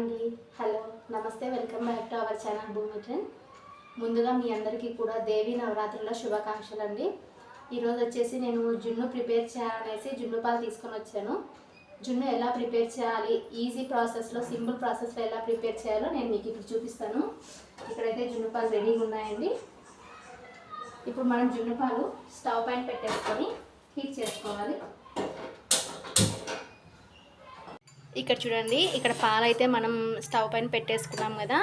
అండి. హలో నమస్తే welcome back to our channel Bhoomi trend ముందుగా మీ అందరికీ కూడా దేవి నవరాత్రుల శుభాకాంక్షలు అండి ఈరోజు వచ్చేసి నేను జున్ను ప్రిపేర్ చేయాలనేసి జున్ను పాలు తీసుకొని వచ్చాను. జున్ను ఎలా ప్రిపేర్ చేయాలి ఈజీ ప్రాసెస్లో సింపుల్ ప్రాసెస్లో ఎలా ప్రిపేర్ చేయాలో నేను మీకు ఇప్పుడు చూపిస్తాను. ఇక్కడైతే జున్ను పాలు రెడీగా ఉన్నాయండి. ఇప్పుడు మనం జున్ను పాలు స్టవ్ పైన పెట్టేసుకొని హీట్ చేసుకోవాలి. ఇక్కడ చూడండి ఇక్కడ పాలు అయితే మనం స్టవ్ పైన పెట్టేసుకున్నాం కదా.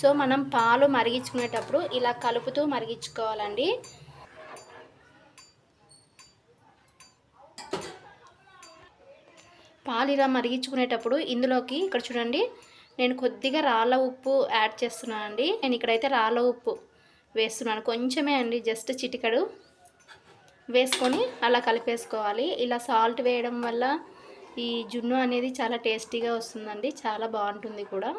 సో మనం పాలు మరిగించుకునేటప్పుడు ఇలా కలుపుతూ మరిగించుకోవాలండి. పాలు ఇలా మరిగించుకునేటప్పుడు ఇందులోకి ఇక్కడ చూడండి నేను కొద్దిగా రాళ్ళ ఉప్పు యాడ్ చేస్తున్నాను అండి నేను ఇక్కడైతే రాళ్ళ ఉప్పు వేస్తున్నాను. కొంచెమే అండి జస్ట్ చిటికడు వేసుకొని అలా కలిపేసుకోవాలి. ఇలా సాల్ట్ వేయడం వల్ల ఈ జున్ను అనేది చాలా టేస్టీగా వస్తుందండి చాలా బాగుంటుంది కూడా.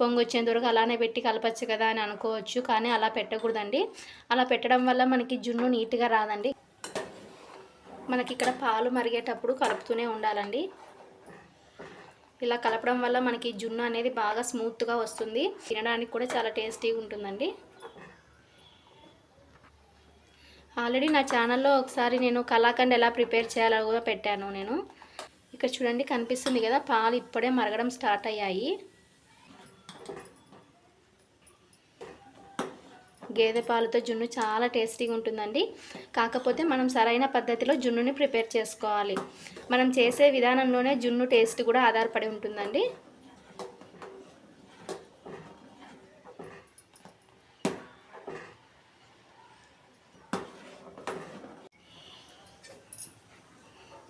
పొంగొచ్చేంత వరకు అలానే పెట్టి కలపచ్చు కదా అని అనుకోవచ్చు కానీ అలా పెట్టకూడదండి. అలా పెట్టడం వల్ల మనకి జున్ను నీట్గా రాదండి. మనకి ఇక్కడ పాలు మరిగేటప్పుడు కలుపుతూనే ఉండాలండి. ఇలా కలపడం వల్ల మనకి జున్ను అనేది బాగా స్మూత్గా వస్తుంది. తినడానికి కూడా చాలా టేస్టీగా ఉంటుందండి. ఆల్రెడీ నా ఛానల్లో ఒకసారి నేను కళాఖండ్ ఎలా ప్రిపేర్ చేయాలో కూడా పెట్టాను నేను. ఇక్కడ చూడండి కనిపిస్తుంది కదా పాలు ఇప్పుడే మరగడం స్టార్ట్ అయ్యాయి. గేదె పాలతో జున్ను చాలా టేస్టీగా ఉంటుందండి. కాకపోతే మనం సరైన పద్ధతిలో జున్నుని ప్రిపేర్ చేసుకోవాలి. మనం చేసే విధానంలోనే జున్ను టేస్ట్ కూడా ఆధారపడి ఉంటుందండి.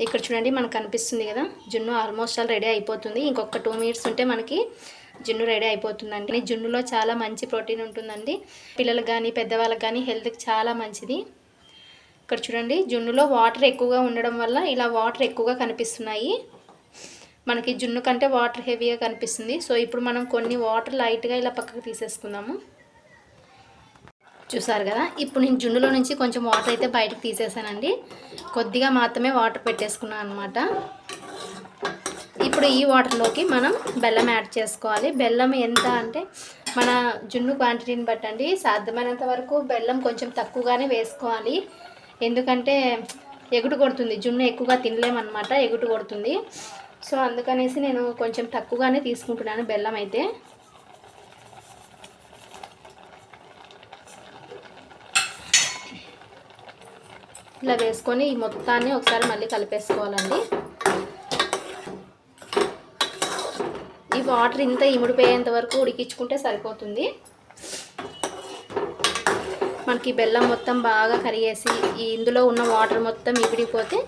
ఇక్కడ చూడండి మనకు కనిపిస్తుంది కదా. జున్ను ఆల్మోస్ట్ ఆల్ రెడీ అయిపోతుంది. ఇంకొక టూ మినిట్స్ ఉంటే మనకి జున్ను రెడీ అయిపోతుందండి. జున్నులో చాలా మంచి ప్రోటీన్ ఉంటుందండి. పిల్లలకు కానీ పెద్దవాళ్ళకి కానీ హెల్త్కి చాలా మంచిది. ఇక్కడ చూడండి జున్నులో వాటర్ ఎక్కువగా ఉండడం వల్ల ఇలా వాటర్ ఎక్కువగా కనిపిస్తున్నాయి. మనకి జున్ను కంటే వాటర్ హెవీగా కనిపిస్తుంది. సో ఇప్పుడు మనం కొన్ని వాటర్ లైట్గా ఇలా పక్కకు తీసేసుకుందాము. చూసారు కదా? ఇప్పుడు నేను జున్నులో నుంచి కొంచెం వాటర్ అయితే బయటకు తీసేసానండి. కొద్దిగా మాత్రమే వాటర్ పెట్టేసుకున్నాను అనమాట ఇప్పుడు ఈ వాటర్లోకి మనం బెల్లం యాడ్ చేసుకోవాలి. బెల్లం ఎంత అంటే మన జున్ను క్వాంటిటీని బట్టండి సాధ్యమైనంత వరకు బెల్లం కొంచెం తక్కువగానే వేసుకోవాలి. ఎందుకంటే ఎగుటు కొడుతుంది. జున్ను ఎక్కువగా తినలేమన్నమాట. ఎగుటు కొడుతుంది. సో అందుకనేసి నేను కొంచెం తక్కువగానే తీసుకుంటున్నాను బెల్లం అయితే. ఇలా వేసుకొని ఈ మొత్తాన్ని ఒకసారి మళ్ళీ కలిపేసుకోవాలండి. ఈ వాటర్ ఇంత ఇముడిపోయేంత వరకు ఉడికించుకుంటే సరిపోతుంది. మనకి బెల్లం మొత్తం బాగా కరిగేసి ఈ ఇందులో ఉన్న వాటర్ మొత్తం ఇవిడిపోతే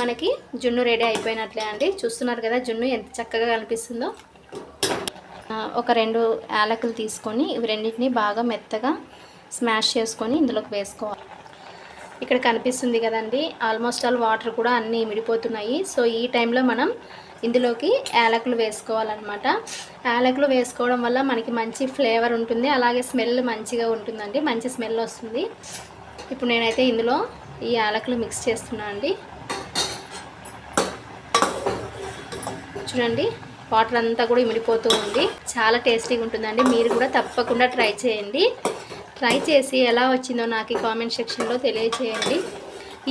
మనకి జున్ను రెడీ అయిపోయినట్లే అండి. చూస్తున్నారు కదా జున్ను ఎంత చక్కగా కనిపిస్తుందో. ఒక రెండు యాలకులు తీసుకొని ఇవి రెండింటిని బాగా మెత్తగా స్మాష్ చేసుకొని ఇందులోకి వేసుకోవాలి. ఇక్కడ కనిపిస్తుంది కదండి. ఆల్మోస్ట్ ఆల్ వాటర్ కూడా అన్నీ మిడిపోతున్నాయి సో ఈ టైంలో మనం ఇందులోకి యాలకులు వేసుకోవాలన్నమాట. యాలకులు వేసుకోవడం వల్ల మనకి మంచి ఫ్లేవర్ ఉంటుంది. అలాగే స్మెల్ మంచిగా ఉంటుందండి. మంచి స్మెల్ వస్తుంది. ఇప్పుడు నేనైతే ఇందులో ఈ యాలకులు మిక్స్ చేస్తున్నాను అండి. చూడండి వాటర్ అంతా కూడా ఇమిడిపోతూ ఉంది. చాలా టేస్టీగా ఉంటుందండి. మీరు కూడా తప్పకుండా ట్రై చేయండి. ట్రై చేసి ఎలా వచ్చిందో నాకు కామెంట్ సెక్షన్లో తెలియచేయండి.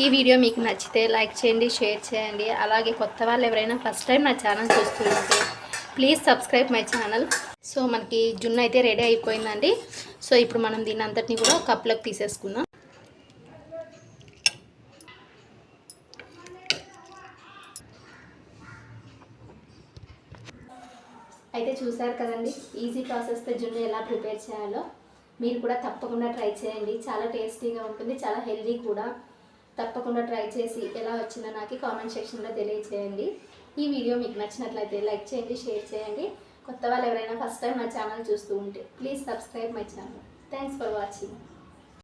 ఈ వీడియో మీకు నచ్చితే లైక్ చేయండి షేర్ చేయండి. అలాగే కొత్త వాళ్ళు ఎవరైనా ఫస్ట్ టైం నా ఛానల్ చూస్తుంటే please subscribe my channel so మనకి జున్ను అయితే రెడీ అయిపోయిందండి. సో ఇప్పుడు మనం దీని అంతటిని కూడా కప్లోకి తీసేసుకుందాం. అయితే చూసారు కదండి ఈజీ ప్రాసెస్తో జున్ను ఎలా ప్రిపేర్ చేయాలో. మీరు కూడా తప్పకుండా ట్రై చేయండి. చాలా టేస్టీగా ఉంటుంది చాలా హెల్దీ కూడా. తప్పకుండా ట్రై చేసి ఎలా వచ్చిందో నాకు కామెంట్ సెక్షన్లో తెలియచేయండి. ఈ వీడియో మీకు నచ్చినట్లయితే లైక్ చేయండి షేర్ చేయండి. కొత్త వాళ్ళు ఎవరైనా ఫస్ట్ టైం నా ఛానల్ చూస్తూ ఉంటే please subscribe my channel thanks for watching